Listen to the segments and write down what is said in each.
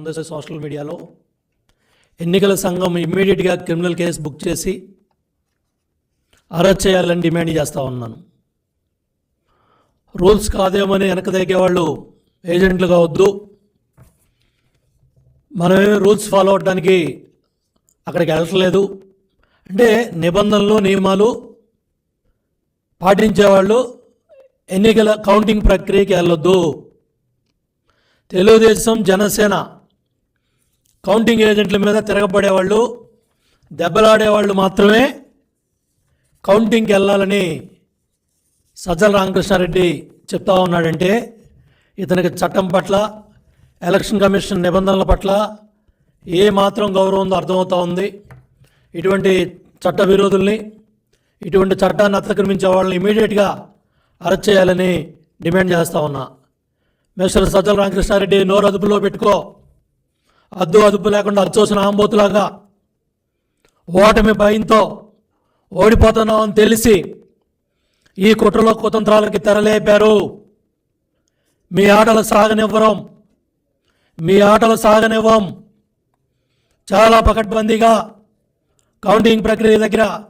ఉంది సోషల్ మీడియాలో ఎన్నికల సంఘం ఇమ్మీడియట్గా క్రిమినల్ కేసు బుక్ చేసి అరెస్ట్ చేయాలని డిమాండ్ చేస్తూ ఉన్నాను. రూల్స్ కాదేమని వెనక తగ్గే వాళ్ళు ఏజెంట్లు కావద్దు. మనమేమి రూల్స్ ఫాలో అవడానికి అక్కడికి వెళ్ళట్లేదు. అంటే నిబంధనలు నియమాలు పాటించేవాళ్ళు ఎన్నికల కౌంటింగ్ ప్రక్రియకి వెళ్ళొద్దు. తెలుగుదేశం జనసేన కౌంటింగ్ ఏజెంట్ల మీద తిరగబడేవాళ్ళు దెబ్బలాడేవాళ్ళు మాత్రమే కౌంటింగ్కి వెళ్ళాలని సజ్జల రామకృష్ణారెడ్డి చెప్తా ఉన్నాడంటే ఇతనికి చట్టం పట్ల ఎలక్షన్ కమిషన్ నిబంధనల పట్ల ఏ మాత్రం గౌరవం ఉందో అర్థమవుతా ఉంది. ఇటువంటి చట్ట విరోధుల్ని ఇటువంటి చట్టాన్ని అతిక్రమించే వాళ్ళని ఇమీడియట్గా అరెస్ట్ చేయాలని డిమాండ్ చేస్తా ఉన్నా. మిస్టర్ సజ్జల రామకృష్ణారెడ్డి నోరు అదుపులో పెట్టుకో. అద్దు అదుపు లేకుండా అచ్చోసిన ఆంబోతులాగా ఓటమి భయంతో ఓడిపోతున్నామని తెలిసి ఈ కుట్రలో కుతంత్రాలకి తెరలేపారు. మీ ఆటలు సాగనివ్వరం. మీ ఆటలు సాగనివ్వం. చాలా పకడ్బందీగా కౌంటింగ్ ప్రక్రియ దగ్గర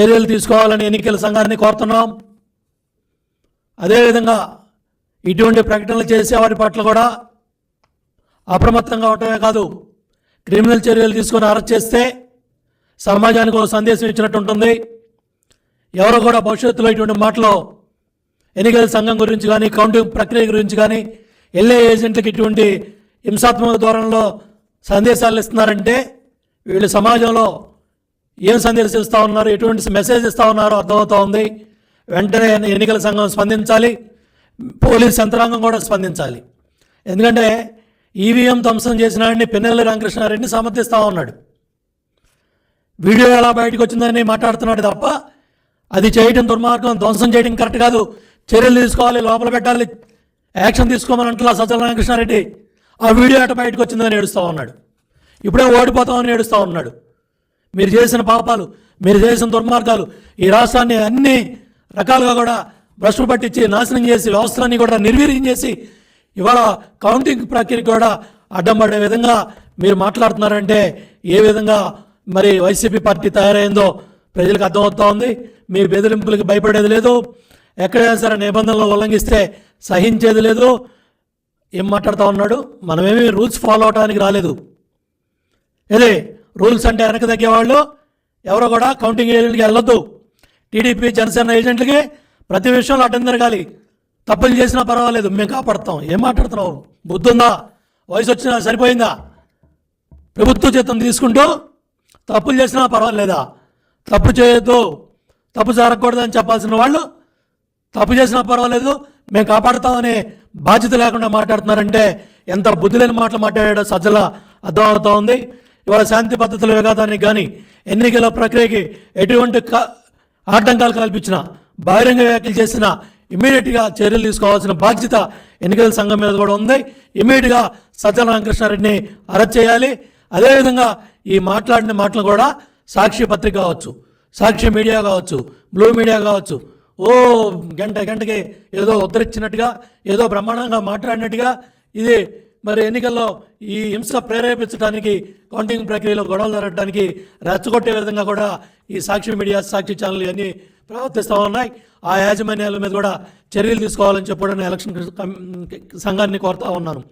చర్యలు తీసుకోవాలని ఎన్నికల సంఘాన్ని కోరుతున్నాం. అదేవిధంగా ఇటువంటి ప్రకటనలు చేసే వారి పట్ల కూడా అప్రమత్తంగా ఉండటమే కాదు క్రిమినల్ చర్యలు తీసుకొని అరెస్ట్ చేస్తే సమాజానికి ఒక సందేశం ఇచ్చినట్టు ఉంటుంది. ఎవరు కూడా భవిష్యత్తులో ఇటువంటి మాటలు ఎన్నికల సంఘం గురించి కానీ కౌంటింగ్ ప్రక్రియ గురించి కానీ ఎల్ఏ ఏజెంట్లకు ఇటువంటి హింసాత్మక ధోరణిలో సందేశాలు ఇస్తున్నారంటే వీళ్ళు సమాజంలో ఏం సందేశం ఇస్తూ ఉన్నారు ఎటువంటి మెసేజ్ ఇస్తూ ఉన్నారో అర్థమవుతూ ఉంది. వెంటనే ఎన్నికల సంఘం స్పందించాలి పోలీస్ యంత్రాంగం కూడా స్పందించాలి. ఎందుకంటే ఈవీఎం ధ్వంసం చేసిన వాడిని పిన్నెల్లి రామకృష్ణారెడ్డిని సమర్థిస్తూ ఉన్నాడు. వీడియో ఎలా బయటకు వచ్చిందని మాట్లాడుతున్నాడు తప్ప అది చేయడం దుర్మార్గం ధ్వంసం చేయడం కరెక్ట్ కాదు. చర్యలు తీసుకోవాలి లోపల పెట్టాలి యాక్షన్ తీసుకోమని అంటున్నా సజ్జల రామకృష్ణారెడ్డి. ఆ వీడియో అట బయటకు వచ్చిందని ఏడుస్తూ ఉన్నాడు. ఇప్పుడే ఓడిపోతామని ఏడుస్తూ ఉన్నాడు. మీరు చేసిన పాపాలు మీరు చేసిన దుర్మార్గాలు ఈ రాష్ట్రాన్ని అన్ని రకాలుగా కూడా భ్రష్టు పట్టించి నాశనం చేసి వ్యవస్థలన్నీ కూడా నిర్వీర్యం చేసి ఇవాళ కౌంటింగ్ ప్రక్రియ కూడా అడ్డం పడే విధంగా మీరు మాట్లాడుతున్నారంటే ఏ విధంగా మరి వైసీపీ పార్టీ తయారైందో ప్రజలకు అర్థమవుతా ఉంది. మీ బెదిరింపులకు భయపడేది లేదు. ఎక్కడైనా సరే నిబంధనలు ఉల్లంఘిస్తే సహించేది లేదు. ఏం మాట్లాడుతూ ఉన్నాడు? మనమేమి రూల్స్ ఫాలో అవడానికి రాలేదు. ఇది రూల్స్ అంటే వెనక తగ్గేవాళ్ళు ఎవరు కూడా కౌంటింగ్ ఏజెంట్కి వెళ్ళొద్దు. టీడీపీ జనసేన ఏజెంట్లకి ప్రతి విషయంలో అడ్డం జరగాలి తప్పులు చేసినా పర్వాలేదు మేము కాపాడుతాం. ఏం మాట్లాడుతున్నావు? బుద్ధి ఉందా వయసు వచ్చినా సరిపోయిందా? ప్రభుత్వ జీతం తీసుకుంటూ తప్పులు చేసినా పర్వాలేదా? తప్పు చేయొద్దు తప్పు జరగకూడదని చెప్పాల్సిన వాళ్ళు తప్పు చేసినా పర్వాలేదు మేము కాపాడుతామని బాధ్యత లేకుండా మాట్లాడుతున్నారంటే ఎంత బుద్ధి లేని మాటలు మాట్లాడాడో సజ్జల అర్థమవుతా ఉంది. ఇవాళ శాంతి పద్ధతుల విఘాతానికి కానీ ఎన్నికల ప్రక్రియకి ఎటువంటి ఆటంకాలు కల్పించిన బహిరంగ వ్యాఖ్యలు చేసిన ఇమీడియట్గా చర్యలు తీసుకోవాల్సిన బాధ్యత ఎన్నికల సంఘం మీద కూడా ఉంది. ఇమీడియట్గా సజ్జల రామకృష్ణారెడ్డిని అరెస్ట్ చేయాలి. అదేవిధంగా ఈ మాట్లాడిన మాటలు కూడా సాక్షి పత్రిక కావచ్చు సాక్షి మీడియా కావచ్చు బ్లూ మీడియా కావచ్చు. ఓ గంట గంటకి ఏదో ఉద్ధరించినట్టుగా ఏదో బ్రహ్మాండంగా మాట్లాడినట్టుగా ఇది మరి ఎన్నికల్లో ఈ హింస ప్రేరేపించడానికి కౌంటింగ్ ప్రక్రియలో గొడవలు జరగడానికి రెచ్చగొట్టే విధంగా కూడా ఈ సాక్షి మీడియా సాక్షి ఛానల్ ఇవన్నీ ప్రవర్తిస్తూ ఉన్నాయి. ఆ యాజమాన్యాల మీద కూడా చర్యలు తీసుకోవాలని చెప్పడం ఎలక్షన్ సంఘాన్ని కోరుతా ఉన్నాను.